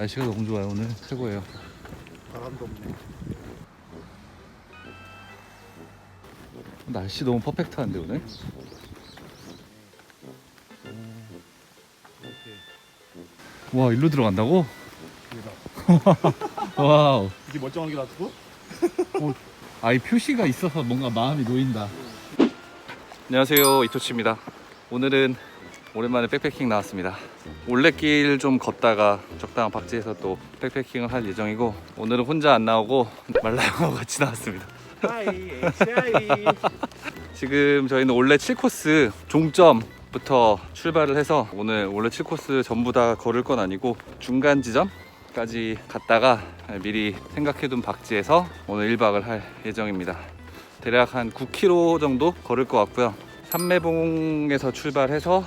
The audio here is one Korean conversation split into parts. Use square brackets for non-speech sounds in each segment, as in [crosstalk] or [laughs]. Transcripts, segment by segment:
날씨가 너무 좋아요. 오늘 최고예요. 바람도 없네. 날씨 너무 퍼펙트한데 오늘? 오케이. 와 일로 들어간다고? [laughs] 와우. 이게 멀쩡한 게 놔두고? [laughs] 아이 표시가 있어서 뭔가 마음이 놓인다. 안녕하세요. 이토치입니다. 오늘은 오랜만에 백패킹 나왔습니다 올레길 좀 걷다가 적당한 박지에서 또 백패킹을 할 예정이고 오늘은 혼자 안 나오고 말라형하고 같이 나왔습니다 하이. 지금 저희는 원래 7코스 종점 부터 출발을 해서 오늘 원래 7코스 전부 다 걸을 건 아니고 중간 지점까지 갔다가 미리 생각해둔 박지에서 오늘 1박을 할 예정입니다. 대략 한 9km 정도 걸을 것 같고요. 삼매봉에서 출발해서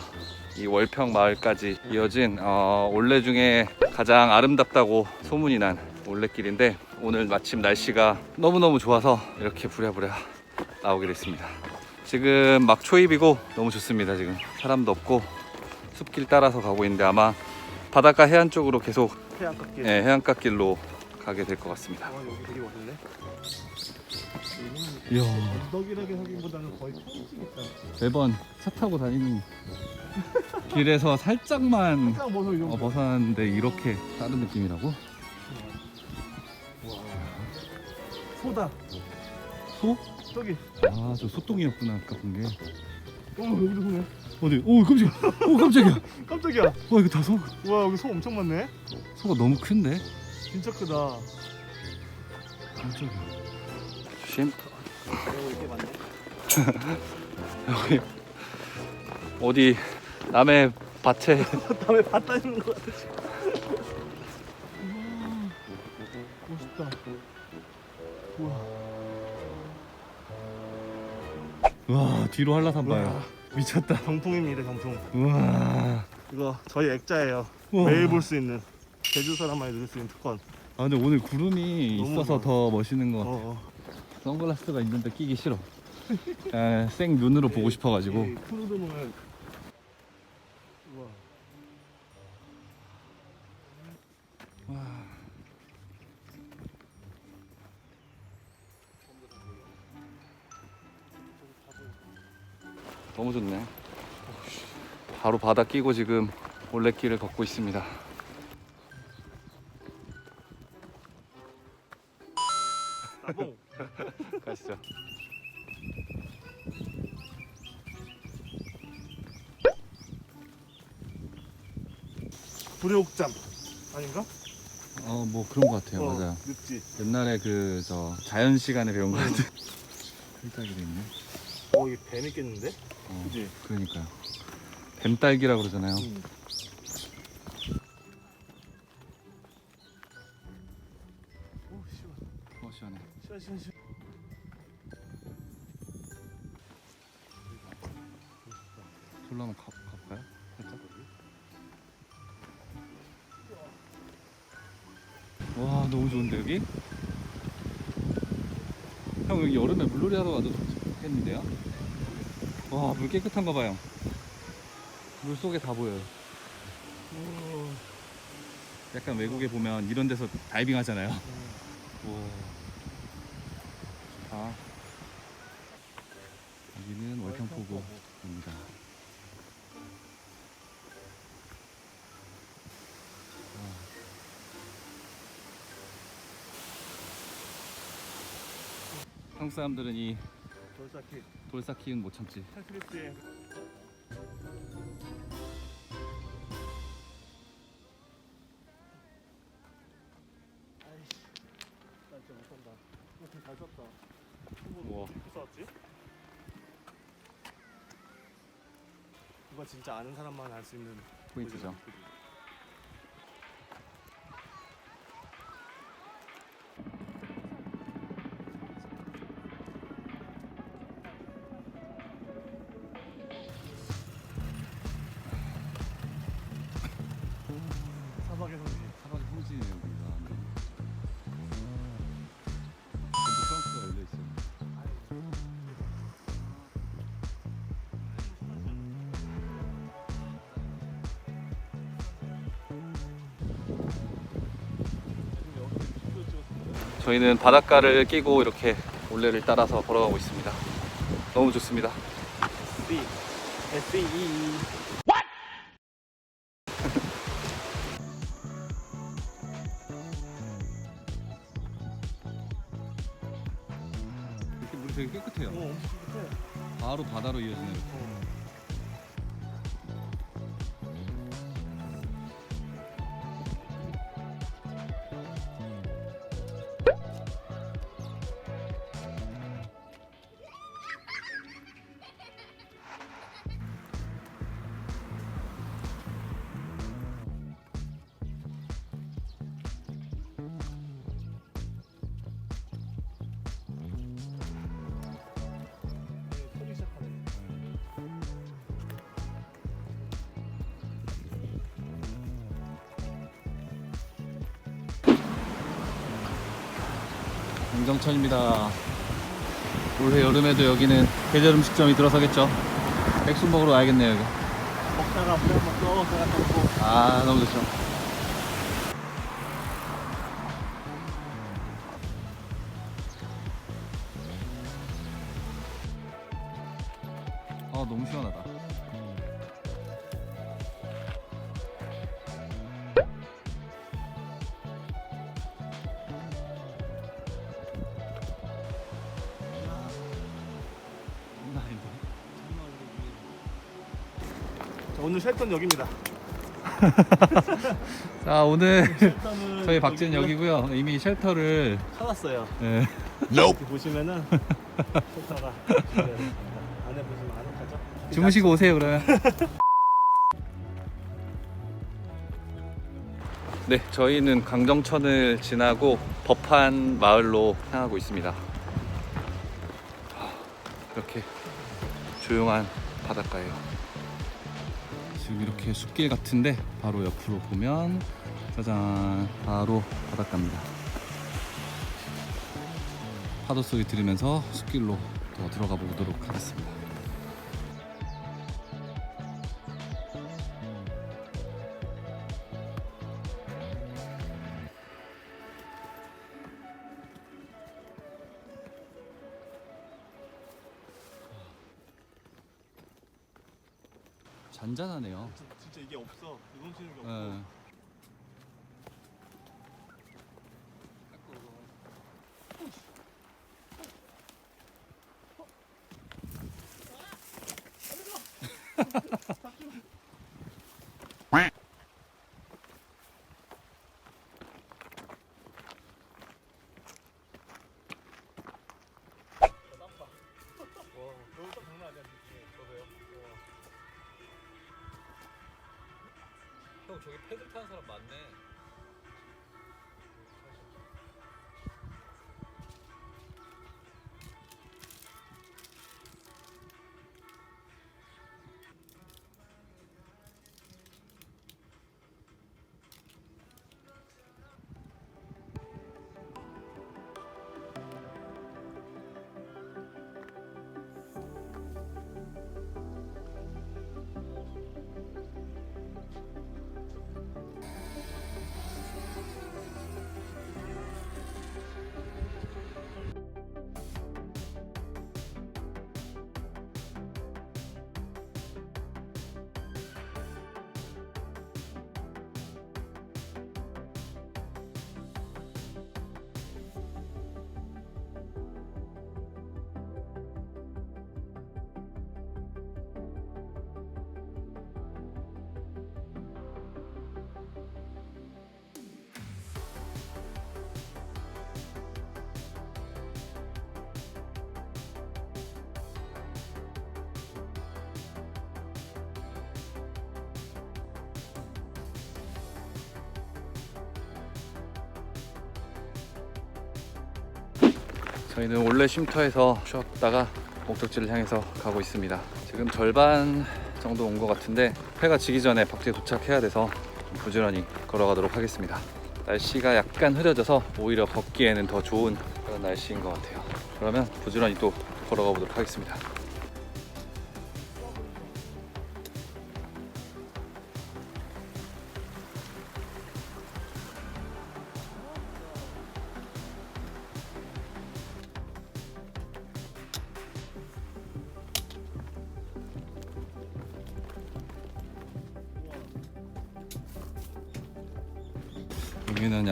이 월평 마을까지 이어진 어, 올레 중에 가장 아름답다고 소문이 난 올레길인데 오늘 마침 날씨가 너무너무 좋아서 이렇게 부랴부랴 나오게 됐습니다. 지금 막 초입이고 너무 좋습니다. 지금 사람도 없고 숲길 따라서 가고 있는데 아마 바닷가 해안 쪽으로 계속 태양깎기. 예, 해안가 길로 가게 될 것 같습니다. 와, 여기 되게 멋있네. 이야 언덕이라게 하기보다는 거의 평지겠다. 매번 차 타고 다니는 길에서 살짝만 딱 벗어 이 정도. 어, 벗어났는데 이렇게 다른 느낌이라고? 와. 소다. 소? 저기. 아 저 소똥이었구나 아까 본 게. 어, 여기도 소네. 어디? 오 깜짝이야. 오 깜짝이야. 깜짝이야. 와 이거 다 소. 와, 여기 소 엄청 많네. 소가 너무 큰데? 진짜 크다. 깜짝이야. 조심. 여기 어디 남의 밭에 [laughs] 다음에 밭 다니는 것 같아 지금. 우와, 멋있다. 우와. 와 뒤로 한라산 봐요. 미쳤다. 경풍입니다, 경풍. 우와. 이거 저희 액자예요. 우와. 매일 볼 수 있는 제주 사람만이 누릴 수 있는 특권. 아 근데 오늘 구름이 너무 있어서 좋아. 더 멋있는 것 어, 같아. 어. 선글라스가 있는데 끼기 싫어. 에, 생 눈으로 보고 싶어가지고. 이 푸르름은 우와. 너무 좋네. 바로 바다 끼고 지금 올레길을 걷고 있습니다. 나봉. [laughs] 가시죠. 불효옥잠 아닌가? 어 뭐 그런 것 같아요. 어, 맞아요. 늪지. 옛날에 그 저 자연 시간에 배운 것 같은. [laughs] 필살기도 있네. 어, 이게 뱀 있겠는데? 어, 그지? 그러니까요. 뱀딸기라 그러잖아요. 응. 한번 가, 가볼까요? 살짝. 와 너무 좋은데 여기? 형 여기 여름에 물놀이 하러 와도 좋겠는데요? 와 물 깨끗한 거 봐요 물 속에 다 보여요 오, 약간 외국에 보면 이런 데서 다이빙 하잖아요 음. 우와 좋다 여기는 월평포구입니다. 한국 사람들은 이 돌쌓기. 돌쌓기는 못 참지. 탈크리스에 진짜 아는 사람만 알 수 있는 포인트죠. 사 저희는 바닷가를 끼고 이렇게 올레를 따라서 걸어가고 있습니다. 너무 좋습니다. S S E E. 이렇게 물이 되게 깨끗해요. 어, 엄청 깨끗해. 바로 바다로 이어지 강정천입니다. 올해 여름에도 여기는 계절 음식점이 들어서겠죠. 백숙 먹으러 와야겠네요 여기. 먹다가 물한 먹고 제가 또 먹고. 아 너무 좋죠. 오늘 쉘터는 여기입니다. [laughs] 자 오늘 쉘터는 저희 박진 여기고요. 이미 쉘터를 찾았어요. 네. 이렇게 보시면은 쉘터가 준비되어 있습니다. 안에 보시면 아늑하죠? 주무시고 오세요 그러면. [laughs] 네, 저희는 강정천을 지나고 법한 마을로 향하고 있습니다. 이렇게 조용한 바닷가예요. 지금 이렇게 숲길 같은데 바로 옆으로 보면 짜잔 바로 바닷가입니다. 파도 소리 들으면서 숲길로 더 들어가 보도록 하겠습니다. 저기 패들 타는 사람 많네. 저희는 원래 쉼터에서 쉬었다가 목적지를 향해서 가고 있습니다. 지금 절반 정도 온 것 같은데 해가 지기 전에 박지에 도착해야 돼서 좀 부지런히 걸어가도록 하겠습니다. 날씨가 약간 흐려져서 오히려 걷기에는 더 좋은 그런 날씨인 것 같아요. 그러면 부지런히 또 걸어가 보도록 하겠습니다.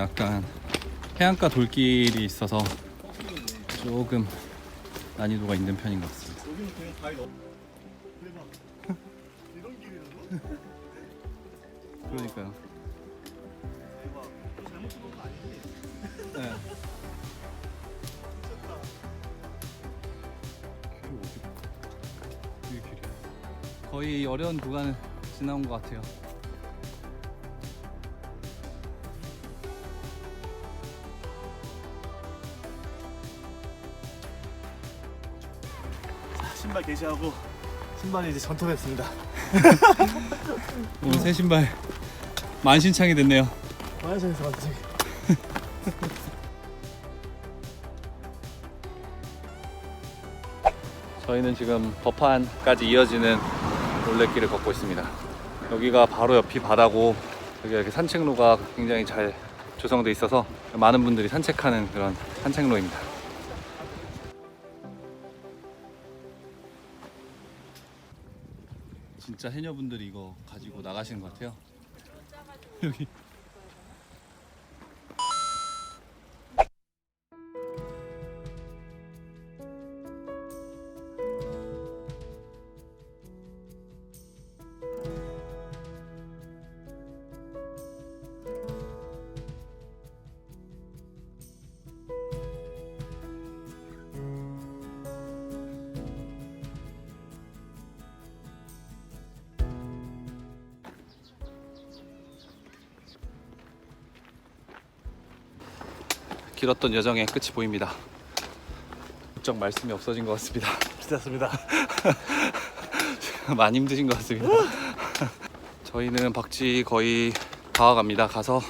약간 해안가 돌길이 있어서 조금 난이도가 있는 편인 것 같습니다. [laughs] 그러니까요. 네. 거의 어려운 구간을 지나온 것 같아요. 신발 게시하고 신발이 이제 전통했습니다. [laughs] 오늘 새 신발 만신창이 됐네요. 마야선에서 왔지. [laughs] 저희는 지금 법한까지 이어지는 올레길을 걷고 있습니다. 여기가 바로 옆이 바다고 여기 이렇게 산책로가 굉장히 잘 조성돼 있어서 많은 분들이 산책하는 그런 산책로입니다. 진짜 해녀분들이 이거 가지고 나가시는 것 같아요. [laughs] 여기 길었던 여정의 끝이 보입니다. 무척 말씀이 없어진 것 같습니다. [laughs] 비쌌습니다. [laughs] 많이 힘드신 것 같습니다. [laughs] 저희는 박쥐 거의 다 와갑니다. 가서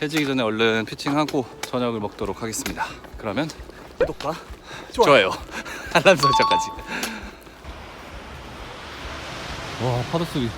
해지기 전에 얼른 피칭하고 저녁을 먹도록 하겠습니다. 그러면 구독과 좋아요. 알람 설정까지. 와 파도 소리.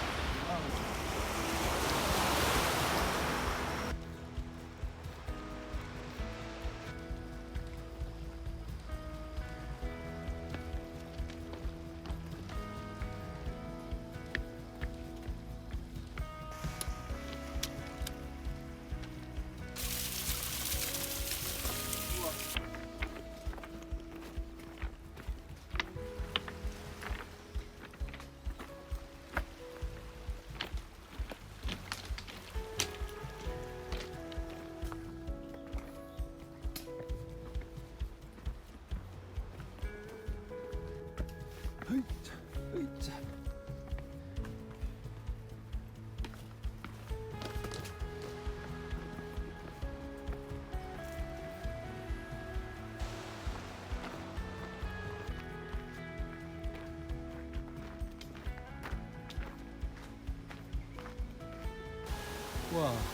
와.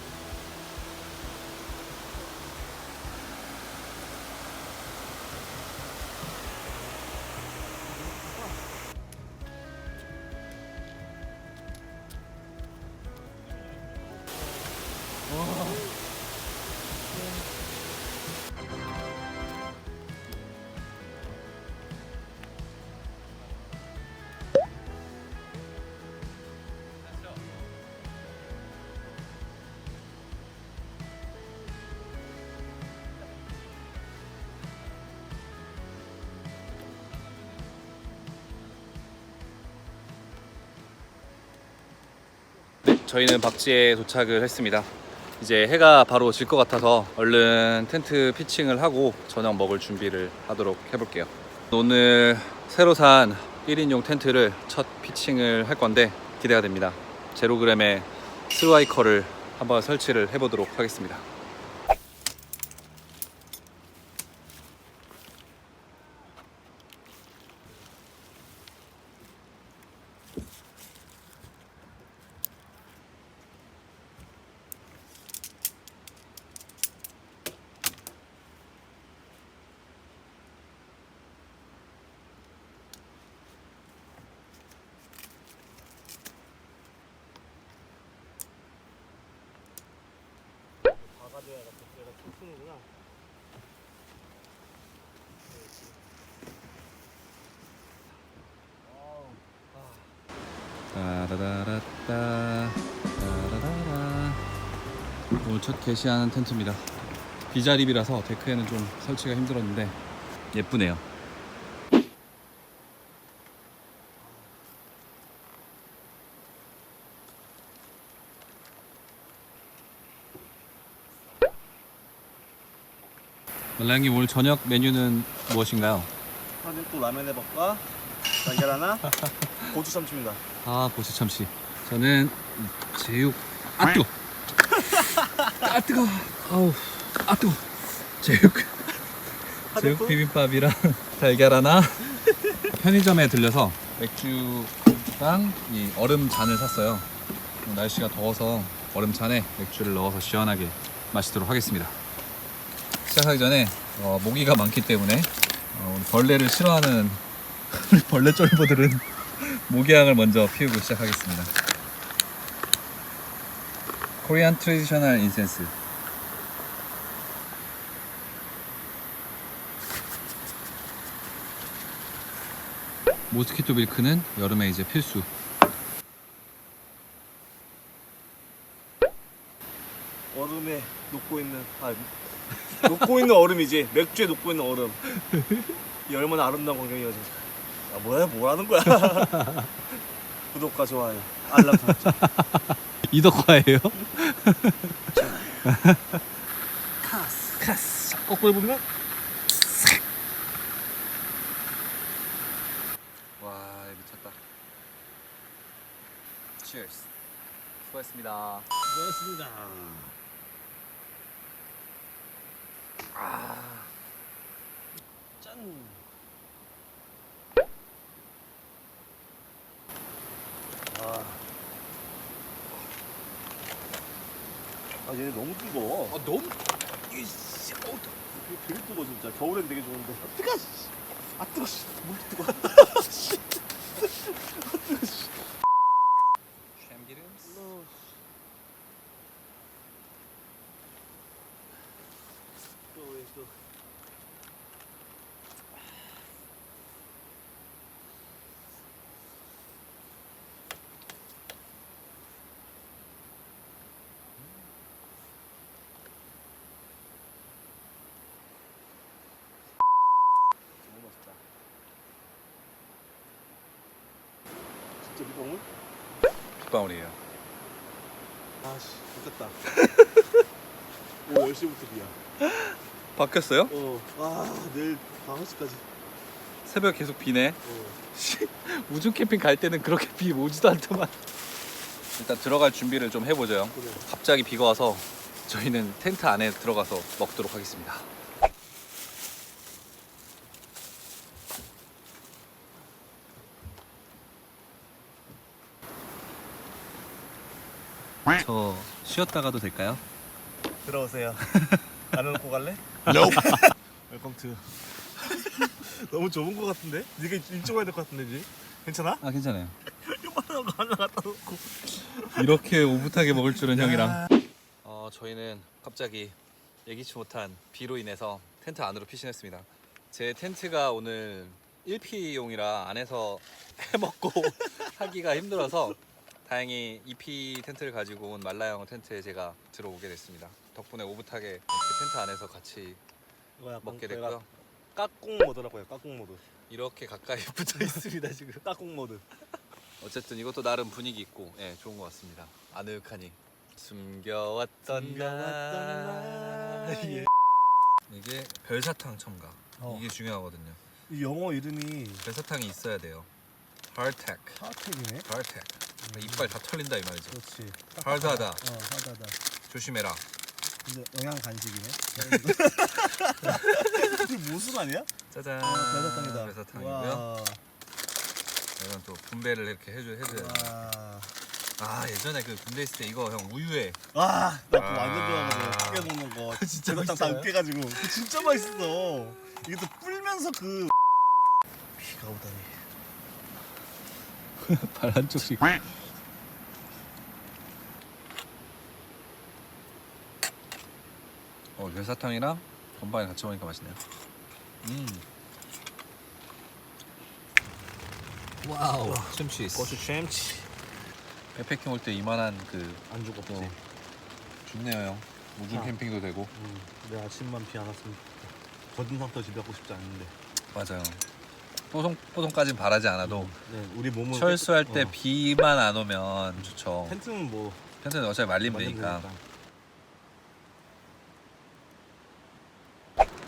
저희는 박지에 도착을 했습니다. 이제 해가 바로 질 것 같아서 얼른 텐트 피칭을 하고 저녁 먹을 준비를 하도록 해볼게요. 오늘 새로 산 1인용 텐트를 첫 피칭을 할 건데 기대가 됩니다. 제로그램의 스와이커를 한번 설치를 해보도록 하겠습니다. 내가 춤추는구나. 따라라라따, 따라라라. 오늘 첫 게시하는 텐트입니다. 비자립이라서 데크에는 좀 설치가 힘들었는데 예쁘네요. 말랑님 오늘 저녁 메뉴는 무엇인가요? 한국도 라면 해볼까? 달걀 하나? 고추 참치입니다. 아 고수 참치. 저는 제육 아 뜨거. 아 뜨거. 아우 아 뜨거. 제육 제육 비빔밥이랑 [laughs] 달걀 하나. 편의점에 들려서 맥주랑 이 얼음 잔을 샀어요. 날씨가 더워서 얼음 잔에 맥주를 넣어서 시원하게 마시도록 하겠습니다. 시작하기 전에 어, 모기가 많기 때문에 어, 벌레를 싫어하는 우리 [laughs] 벌레 쫄보들은 [laughs] 모기향을 먼저 피우고 시작하겠습니다. 코리안 트레디셔널 인센스. 모스키토 밀크는 여름에 이제 필수. 얼음에 녹고 있는 아 녹고 있는 얼음이지 맥주에 녹고 있는 얼음. 이 얼마나 아름다운 광경이어지. 아 뭐야 뭐라는 거야? [laughs] 구독과 좋아요, 알람 설정. 이덕화예요? 카스. 카스. 거꾸로 보면 와 미쳤다. Cheers. 수고했습니다. 수고하셨습니다. 아. 짠. 아. 아 얘네 너무 뜨거워. 아 너무 이씨, 어, 되게, 되게 뜨거 진짜. 겨울엔 되게 좋은데. 아, 뜨거. 씨. 아 뜨거. 씨. 물 뜨거. [laughs] 씨. 참기름. 또왜 또? 너무 맛있다. 진짜 미 동물? 빗방울이에요. 아씨, 못됐다. [laughs] 오늘 10시부터 비야. 바뀌었어요? 어, 아, 내일 5시까지. 새벽 계속 비네. 어. [laughs] 우중 캠핑 갈 때는 그렇게 비 오지도 않더만. 일단 들어갈 준비를 좀 해보죠. 그래. 갑자기 비가 와서 저희는 텐트 안에 들어가서 먹도록 하겠습니다. 저 쉬었다 가도 될까요? 들어오세요. [laughs] 안 해놓고 갈래? 웰컴 투. [laughs] [laughs] 너무 좁은 것 같은데? 네가 이쪽 와야 될 것 같은데, 지 괜찮아? 아 괜찮아요. 요만한 거 하나 갖다 놓고. 이렇게 오붓하게 먹을 줄은 야. 형이랑. 어 저희는 갑자기 예기치 못한 비로 인해서 텐트 안으로 피신했습니다. 제 텐트가 오늘 1P용이라 안에서 해먹고 하기가 힘들어서 다행히 2P 텐트를 가지고 온 말라형 텐트에 제가 들어오게 됐습니다. 덕분에 오붓하게 이렇게 텐트 안에서 같이 이거 약간 먹게 됐고요. 깍꿍 모드라고 해요, 깍꿍 모드. 이렇게 가까이 [laughs] 붙어 있습니다 [laughs] 지금. 깍꿍 모드. 어쨌든 이것도 나름 분위기 있고 예, 좋은 것 같습니다. 아늑하니 숨겨왔던, 숨겨왔던 날. 날. [laughs] 예. 이게 별사탕 첨가. 어. 이게 중요하거든요. 이 영어 이름이 별사탕이 있어야 돼요. 하텍, 하텍이네. 하텍. 이빨 다 털린다 이 말이죠. 그렇지. 하드하다. 어, 하드하다. 조심해라. 근데 영양 간식이네. [laughs] 이게 아니야? 짜잔. 아, 별사탕이다. 별사탕이고요. 와. 이건 또 분배를 이렇게 해줘 해줘야 돼. 와. 아 예전에 그 군대 있을 때 이거 형 우유에 와, 나 그거 아. 완전 좋아하거든. 으깨 먹는 거. [laughs] 진짜 별사탕 다 맛있어요? 으깨가지고. 그거 진짜 맛있어. 이게 또 불면서 그 비가 오다니. [laughs] 발 한쪽씩. 어, 별사탕이랑 건반에 같이 먹으니까 맛있네요. 음. 와우. 챔치스. 고추 챔치. 백패킹 올 때 이만한 그 안주가 없지. 어, 좋네요, 형. 우중 아. 캠핑도 되고 음, 내 아침만 비 안 왔으면 좋겠다. 젖은 상태로 집에 가고 싶지 않은데. 맞아요. 뽀송 뽀송까진 바라지 않아도 네, 우리 몸은 철수할 깨끗- 때 어, 비만 안 오면 좋죠. 텐트는 뭐 텐트는 어차피 말리면 만들면 되니까. 되니까.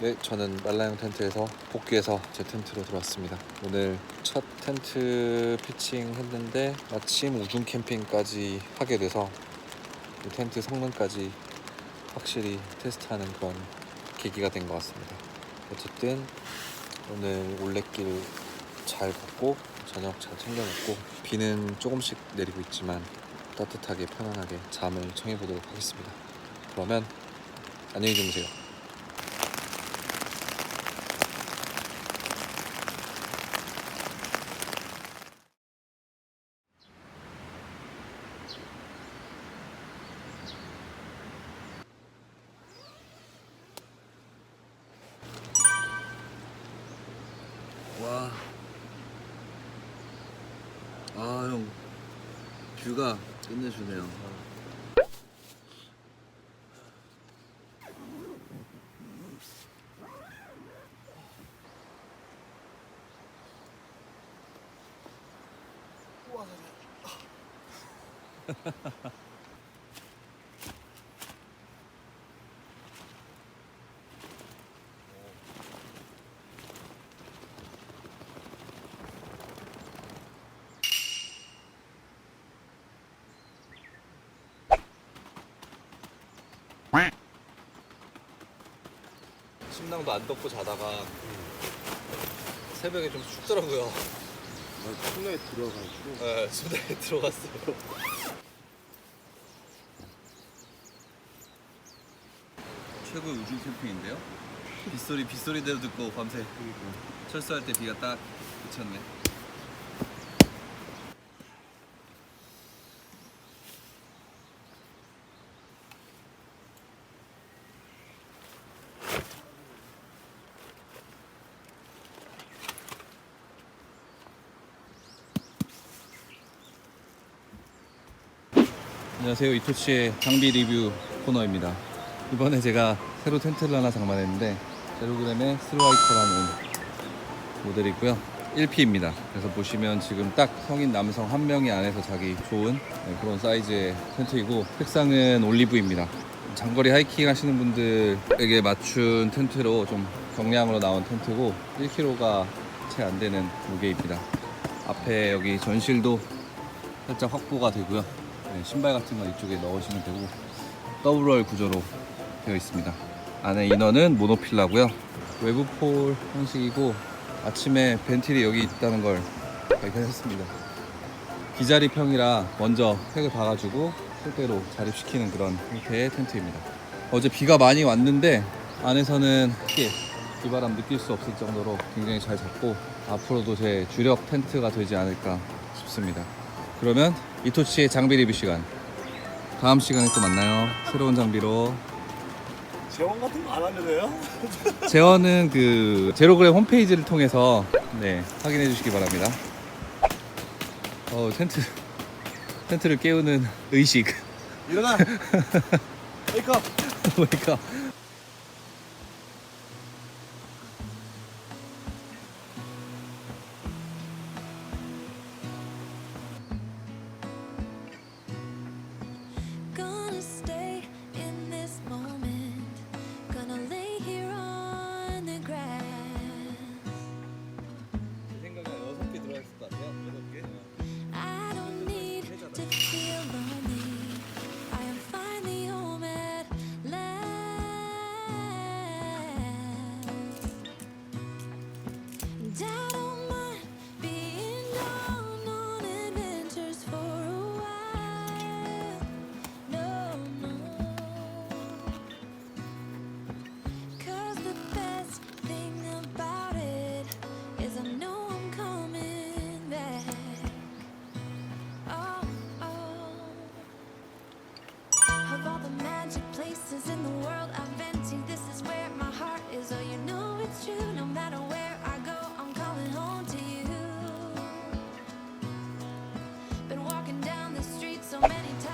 네, 저는 말라형 텐트에서 복귀해서 제 텐트로 들어왔습니다. 오늘 첫 텐트 피칭 했는데 마침 우중 캠핑까지 하게 돼서 이 텐트 성능까지 확실히 테스트하는 그런 계기가 된 것 같습니다. 어쨌든 오늘 올레길 잘 걷고 저녁 잘 챙겨 먹고 비는 조금씩 내리고 있지만 따뜻하게 편안하게 잠을 청해 보도록 하겠습니다. 그러면 안녕히 주무세요. 와. 아, 형. 뷰가 끝내주네요. 침낭도 안 덮고 자다가 새벽에 좀 춥더라고요. 손에 들어가지고 네, 수다에 [laughs] 들어갔어요. 최고의 우중 캠핑인데요. 빗소리 빗소리대로 듣고 밤새 철수할 때 비가 딱 그쳤네. 안녕하세요. 이토치의 장비 리뷰 코너입니다. 이번에 제가 새로 텐트를 하나 장만했는데 제로그램의 스루아이커라는 모델이고요. 1P입니다. 그래서 보시면 지금 딱 성인 남성 한 명이 안에서 자기 좋은 네, 그런 사이즈의 텐트이고 색상은 올리브입니다. 장거리 하이킹 하시는 분들에게 맞춘 텐트로 좀 경량으로 나온 텐트고 1kg가 채 안 되는 무게입니다. 앞에 여기 전실도 살짝 확보가 되고요. 네, 신발 같은 건 이쪽에 넣으시면 되고 더블월 구조로 되어 있습니다. 안에 인원은 모노필라고요. 외부 폴 형식이고 아침에 벤틸이 여기 있다는 걸 발견했습니다. 기자리 평이라 먼저 팩을 박아주고 실대로 자립시키는 그런 형태의 텐트입니다. 어제 비가 많이 왔는데 안에서는 크게 비바람 느낄 수 없을 정도로 굉장히 잘 잡고 앞으로도 제 주력 텐트가 되지 않을까 싶습니다. 그러면 이토치의 장비 리뷰 시간 다음 시간에 또 만나요 새로운 장비로 재원 같은 거안 돼요? [laughs] 재원은 그 제로그램 홈페이지를 통해서 네 확인해 주시기 바랍니다 어 텐트 텐트를 깨우는 의식 일어나. [laughs] 메이크업. Gonna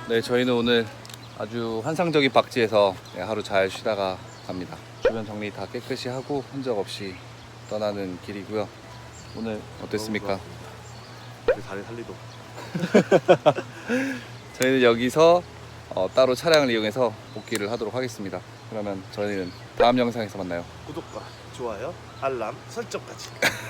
네 저희는 오늘 아주 환상적인 박지에서 네, 하루 잘 쉬다가 갑니다. 주변 정리 다 깨끗이 하고 흔적 없이 떠나는 길이고요. 오늘 어땠습니까? 그 다리 살리도. [laughs] 저희는 여기서 어, 따로 차량을 이용해서 복귀를 하도록 하겠습니다. 그러면 저희는 다음 영상에서 만나요. 구독과 좋아요, 알람 설정까지. [laughs]